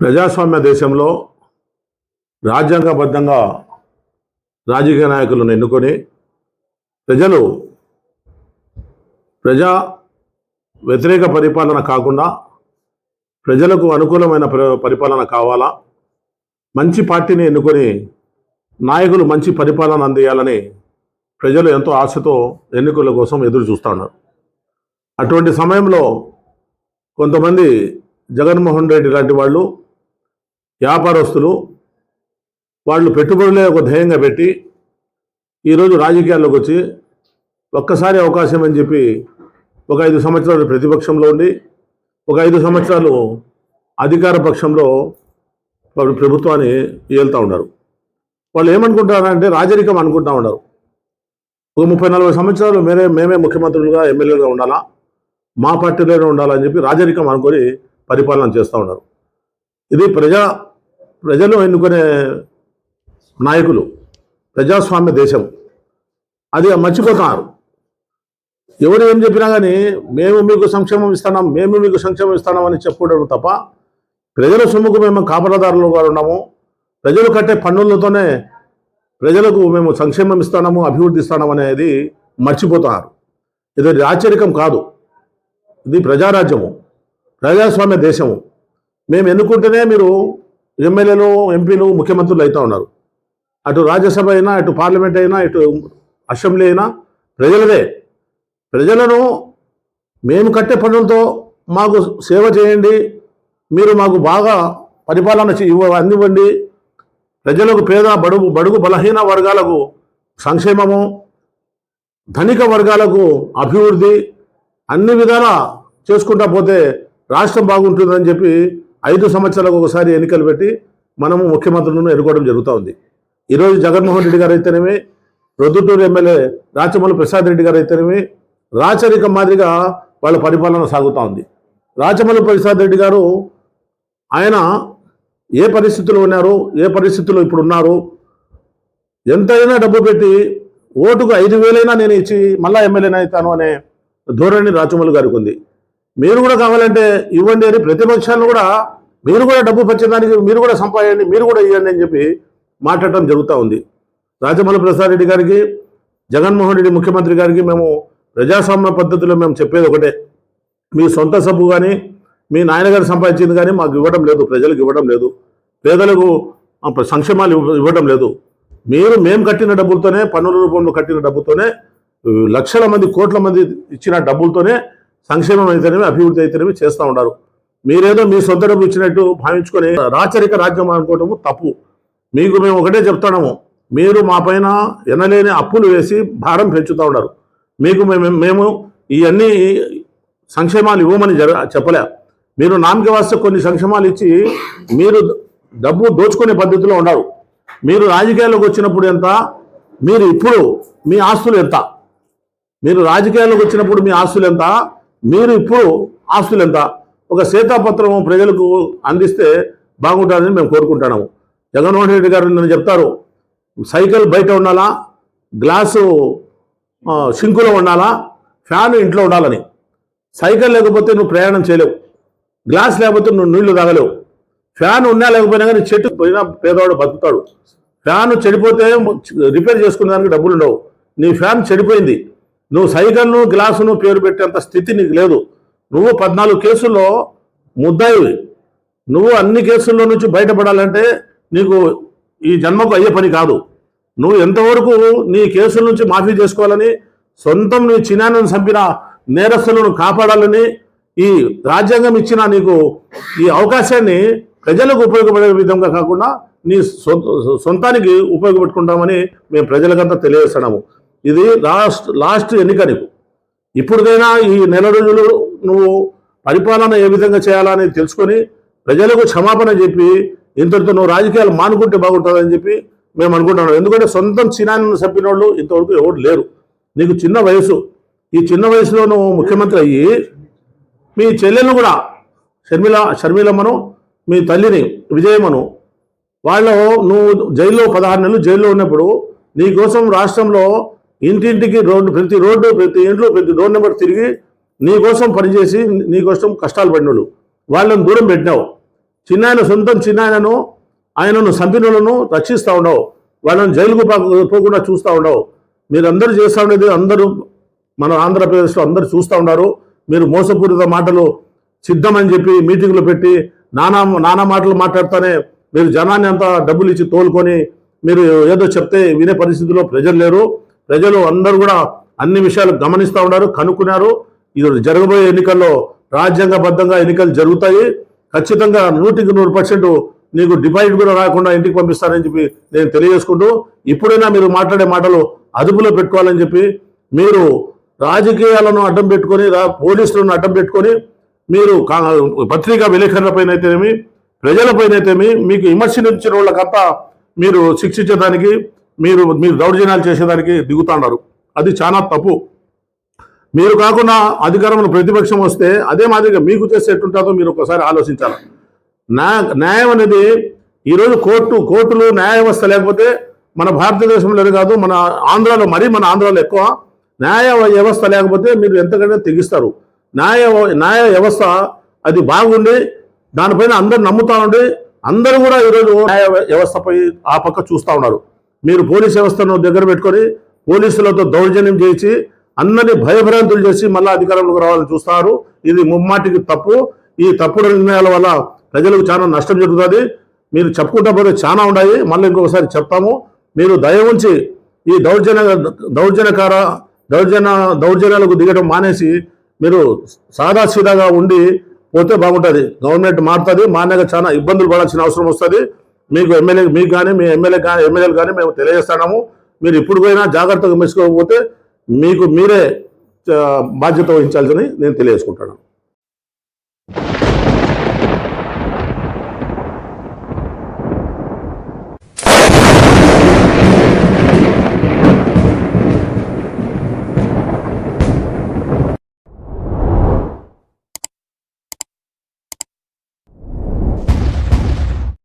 ప్రజాస్వామ్య దేశంలో రాజ్యాంగబద్ధంగా రాజకీయ నాయకులను ఎన్నుకొని ప్రజలు ప్రజా వ్యతిరేక పరిపాలన కాకుండా ప్రజలకు అనుకూలమైన పరిపాలన కావాలా? మంచి పార్టీని ఎన్నుకొని నాయకులు మంచి పరిపాలన అందియాలని ప్రజలు ఎంతో ఆశతో ఎన్నికల కోసం ఎదురు చూస్తూ ఉన్నారు. అటువంటి సమయంలో కొంతమంది జగన్మోహన్ రెడ్డి లాంటి వాళ్ళు వ్యాపారస్తులు వాళ్ళు పెట్టుబడులే ఒక ధ్యేయంగా పెట్టి ఈరోజు రాజకీయాల్లోకి వచ్చి ఒక్కసారి అవకాశం అని చెప్పి ఒక ఐదు సంవత్సరాలు ప్రతిపక్షంలో ఉండి ఒక ఐదు సంవత్సరాలు అధికార పక్షంలో వాళ్ళు ప్రభుత్వాన్ని ఏళ్తూ ఉన్నారు. వాళ్ళు ఏమనుకుంటారంటే రాజరికం అనుకుంటా ఉన్నారు. ఒక ముప్పై నలభై సంవత్సరాలు మేమే మేమే ముఖ్యమంత్రులుగా ఎమ్మెల్యేలుగా ఉండాలా? మా పార్టీలోనే ఉండాలని చెప్పి రాజరికం అనుకొని పరిపాలన చేస్తూ ఉన్నారు. ఇది ప్రజా ప్రజలు ఎన్నుకునే నాయకులు ప్రజాస్వామ్య దేశం. అది మర్చిపోతున్నారు ఎవరు ఏం చెప్పినా కానీ మేము మీకు సంక్షేమం ఇస్తున్నాం మేము మీకు సంక్షేమం ఇస్తున్నాం అని చెప్పుకోవడం తప్ప ప్రజల సొమ్ముకు మేము కాపలదారులుగా ఉన్నాము. ప్రజలు కట్టే పన్నులతోనే ప్రజలకు మేము సంక్షేమం ఇస్తున్నాము అభివృద్ధి ఇస్తున్నాం అనేది మర్చిపోతున్నారు ఇది రాచరికం కాదు. ఇది ప్రజారాజ్యము ప్రజాస్వామ్య దేశము. మేము ఎన్నుకుంటేనే మీరు ఎమ్మెల్యేలు ఎంపీలు ముఖ్యమంత్రులు అవుతూ ఉన్నారు. అటు రాజ్యసభ అయినా అటు పార్లమెంట్ అయినా ఇటు అసెంబ్లీ అయినా ప్రజలదే ప్రజలను మేము కట్టే పనులతో మాకు సేవ చేయండి మీరు మాకు బాగా పరిపాలన ఇవ్వ అందివ్వండి. ప్రజలకు పేద బడుగు బడుగు బలహీన వర్గాలకు సంక్షేమము ధనిక వర్గాలకు అభివృద్ధి అన్ని విధాల చేసుకుంటా పోతే రాష్ట్రం బాగుంటుందని చెప్పి ఐదు సంవత్సరాలకు ఒకసారి ఎన్నికలు పెట్టి మనము ముఖ్యమంత్రులను ఎన్నుకోవడం జరుగుతూ ఉంది. ఈరోజు జగన్మోహన్ రెడ్డి గారు అయితేనేమి ప్రొద్దుటూరు ఎమ్మెల్యే రాచమల్లి ప్రసాద్ రెడ్డి గారు అయితేనేమి రాచరిక మాదిరిగా వాళ్ళ పరిపాలన సాగుతూ ఉంది. రాచమల్లి ప్రసాద్ రెడ్డి గారు ఆయన ఏ పరిస్థితుల్లో ఉన్నారు ఏ పరిస్థితుల్లో ఇప్పుడు ఉన్నారు ఎంతైనా డబ్బు పెట్టి ఓటుకు ఐదు వేలైనా నేను ఇచ్చి మళ్ళా ఎమ్మెల్యేనైతాను అనే ధోరణి రాచమల్లి గారికి ఉంది. మీరు కూడా కావాలంటే ఇవ్వండి అని ప్రతిపక్షాలను కూడా మీరు కూడా డబ్బు పంచడానికి మీరు కూడా సంపాదించండి మీరు కూడా ఇవ్వండి అని చెప్పి మాట్లాడటం జరుగుతూ ఉంది. రాజమల్లి ప్రసాద్ రెడ్డి గారికి జగన్మోహన్ రెడ్డి ముఖ్యమంత్రి గారికి మేము ప్రజాస్వామ్య పద్ధతిలో మేము చెప్పేది ఒకటే. మీ సొంత సబ్బు కానీ మీ నాయనగారు సంపాదించింది కానీ మాకు ఇవ్వడం లేదు ప్రజలకు ఇవ్వడం లేదు. పేదలకు సంక్షేమాలు ఇవ్వ- ఇవ్వడం లేదు. మీరు మేము కట్టిన డబ్బులతోనే పన్నుల రూపంలో కట్టిన డబ్బుతోనే లక్షల మంది కోట్ల మంది ఇచ్చిన డబ్బులతోనే సంక్షేమం అయితేనేమి అభివృద్ధి అయితేనేమి చేస్తూ ఉన్నారు. మీరేదో మీ సొంత డబ్బు ఇచ్చినట్టు భావించుకొని రాచరిక రాజ్యం అనుకోవటము తప్పు. మీకు మేము ఒకటే చెప్తున్నాము మీరు మా పైన ఎనలేని అప్పులు వేసి భారం పెంచుతూ ఉన్నారు. మీకు మేము మేము ఇవన్నీ సంక్షేమాలు ఇవ్వమని జర చెప్పలే. మీరు నామకి వాస్తే కొన్ని సంక్షేమాలు ఇచ్చి మీరు డబ్బు దోచుకునే పద్ధతిలో ఉన్నారు. మీరు రాజకీయాల్లోకి వచ్చినప్పుడు ఎంత? మీరు ఇప్పుడు మీ ఆస్తులు ఎంత? మీరు రాజకీయాల్లోకి వచ్చినప్పుడు మీ ఆస్తులు ఎంత? మీరు ఇప్పుడు ఆస్తులు ఎంత ఒక సీతాపత్రం ప్రజలకు అందిస్తే బాగుంటుందని మేము కోరుకుంటున్నాము. జగన్మోహన్ రెడ్డి గారు నన్ను చెప్తారు సైకిల్ బయట ఉండాలా? గ్లాసు సింకులో ఉండాలా? ఫ్యాన్ ఇంట్లో ఉండాలని. సైకిల్ లేకపోతే నువ్వు ప్రయాణం చేయలేవు. గ్లాస్ లేకపోతే నువ్వు నీళ్ళు తాగలేవు. ఫ్యాన్ ఉన్నా లేకపోయినా కానీ చెట్టు పోయినా పేదవాడు బతుకుతాడు. ఫ్యాన్ చెడిపోతే రిపేర్ చేసుకునే దానికి డబ్బులు ఉండవు నీ ఫ్యాన్ చెడిపోయింది. నువ్వు సైకిల్ను గ్లాసును పేరు పెట్టేంత స్థితి నీకు లేదు. నువ్వు పద్నాలుగు కేసుల్లో ముద్దాయివి. నువ్వు అన్ని కేసుల్లో నుంచి బయటపడాలంటే నీకు ఈ జన్మకు అయ్యే పని కాదు. నువ్వు ఎంతవరకు నీ కేసుల నుంచి మాఫీ చేసుకోవాలని సొంతం నీ చిన్నాన్నను చంపిన నేరస్తులను కాపాడాలని ఈ రాజ్యాంగం ఇచ్చిన నీకు ఈ అవకాశాన్ని ప్రజలకు ఉపయోగపడే విధంగా కాకుండా నీ సొంతానికి ఉపయోగపెట్టుకుంటామని మేము ప్రజలకంతా తెలియజేస్తున్నాము. ఇది లాస్ట్ లాస్ట్ ఎన్నిక నీకు. ఇప్పటికైనా ఈ నెల రోజులు నువ్వు పరిపాలన ఏ విధంగా చేయాలని తెలుసుకొని ప్రజలకు క్షమాపణ చెప్పి ఇంతటితో నువ్వు రాజకీయాలు మానుకుంటే బాగుంటుందని చెప్పి మేము అనుకుంటున్నాం. ఎందుకంటే సొంతం చిన్నాన్ని చంపిన వాళ్ళు ఇంతవరకు ఎవరు లేరు. నీకు చిన్న వయసు. ఈ చిన్న వయసులో నువ్వు ముఖ్యమంత్రి అయ్యి మీ చెల్లెలను కూడా షర్మిల షర్మిలమ్మను మీ తల్లిని విజయమ్మను వాళ్ళు నువ్వు జైల్లో పదహారు నెలలు జైల్లో ఉన్నప్పుడు నీకోసం రాష్ట్రంలో ఇంటింటికి రోడ్డు ప్రతి రోడ్డు ప్రతి ఇంట్లో ప్రతి రోడ్ నెంబర్ తిరిగి నీ కోసం పనిచేసి నీ కోసం కష్టాలు పడినోళ్ళు. వాళ్ళని దూరం పెట్టినావు. చిన్నాయన సొంతం చిన్నాయనను ఆయనను సంపినులను రక్షిస్తూ ఉండవు వాళ్ళని జైలుకు పోకుండా చూస్తూ ఉండవు మీరందరూ చేస్తూ ఉండేది అందరూ మన ఆంధ్రప్రదేశ్లో అందరూ చూస్తూ ఉన్నారు. మీరు మోసపూరిత మాటలు సిద్ధమని చెప్పి మీటింగ్లు పెట్టి నానా నానా మాటలు మాట్లాడుతూనే మీరు జనాన్ని అంతా డబ్బులు ఇచ్చి తోలుకొని మీరు ఏదో చెప్తే వినే పరిస్థితిలో ప్రజలు లేరు. ప్రజలు అందరూ కూడా అన్ని విషయాలు గమనిస్తూ ఉన్నారు కనుక్కున్నారు. ఇది జరగబోయే ఎన్నికల్లో రాజ్యాంగబద్ధంగా ఎన్నికలు జరుగుతాయి. ఖచ్చితంగా నూటికి నూరు పర్సెంట్ నీకు డిపాజిట్ కూడా రాకుండా ఇంటికి పంపిస్తానని చెప్పి నేను తెలియజేసుకుంటూ ఇప్పుడైనా మీరు మాట్లాడే మాటలు అదుపులో పెట్టుకోవాలని చెప్పి మీరు రాజకీయాలను అడ్డం పెట్టుకొని రా- పోలీసులను అడ్డం పెట్టుకొని మీరు కా- పత్రికా విలేకరులపైన అయితేనేమి ప్రజలపైన అయితేమి మీకు విమర్శించిన వాళ్ళకంతా మీరు శిక్షించడానికి మీరు మీరు దౌర్జన్యాలు చేసేదానికి దిగుతున్నారు అది చాలా తప్పు. మీరు కాకుండా అధికారంలో ప్రతిపక్షం వస్తే అదే మాదిరిగా మీకు చేస్తే ఎట్టుంటుందో మీరు ఒకసారి ఆలోచించాలి. న్యాయ న్యాయం అనేది ఈరోజు కోర్టు కోర్టులు న్యాయ వ్యవస్థ లేకపోతే మన భారతదేశంలో కాదు మన ఆంధ్రాలో మరీ మన ఆంధ్రాలో ఎక్కువ న్యాయ వ్యవస్థ లేకపోతే మీరు ఎంతకంటే తెగిస్తారు. న్యాయ న్యాయ వ్యవస్థ అది బాగుండి దానిపైన అందరు నమ్ముతా ఉండి అందరూ కూడా ఈరోజు న్యాయ వ్యవస్థపై ఆ పక్క చూస్తూ ఉన్నారు. మీరు పోలీస్ వ్యవస్థను దగ్గర పెట్టుకొని పోలీసులతో దౌర్జన్యం చేసి అందరినీ భయభ్రాంతులు చేసి మళ్ళీ అధికారంలోకి రావాలని చూస్తారు. ఇది ముమ్మాటికి తప్పు. ఈ తప్పుడు నిర్ణయాల వల్ల ప్రజలకు చాలా నష్టం జరుగుతుంది. మీరు చెప్పుకుంటా పోతే చాలా ఉన్నాయి. మళ్ళీ ఇంకొకసారి చెప్తాము. మీరు దయ ఉంచి ఈ దౌర్జన్య దౌర్జన్యకార దౌర్జన్య దౌర్జన్యాలకు దిగడం మానేసి మీరు సాదాసీదాగా ఉండి పోతే బాగుంటుంది. గవర్నమెంట్ మారుతుంది. మానగా చాలా ఇబ్బందులు పడాల్సిన అవసరం వస్తుంది. మీకు ఎమ్మెల్యే మీకు కానీ మీ ఎమ్మెల్యే కానీ ఎమ్మెల్యేలు కానీ మేము తెలియజేస్తున్నాము. మీరు ఇప్పుడు పోయినా జాగ్రత్తగా మెచ్చుకోకపోతే మీకు మీరే బాధ్యత వహించాల్సింది నేను తెలియజేసుకుంటాను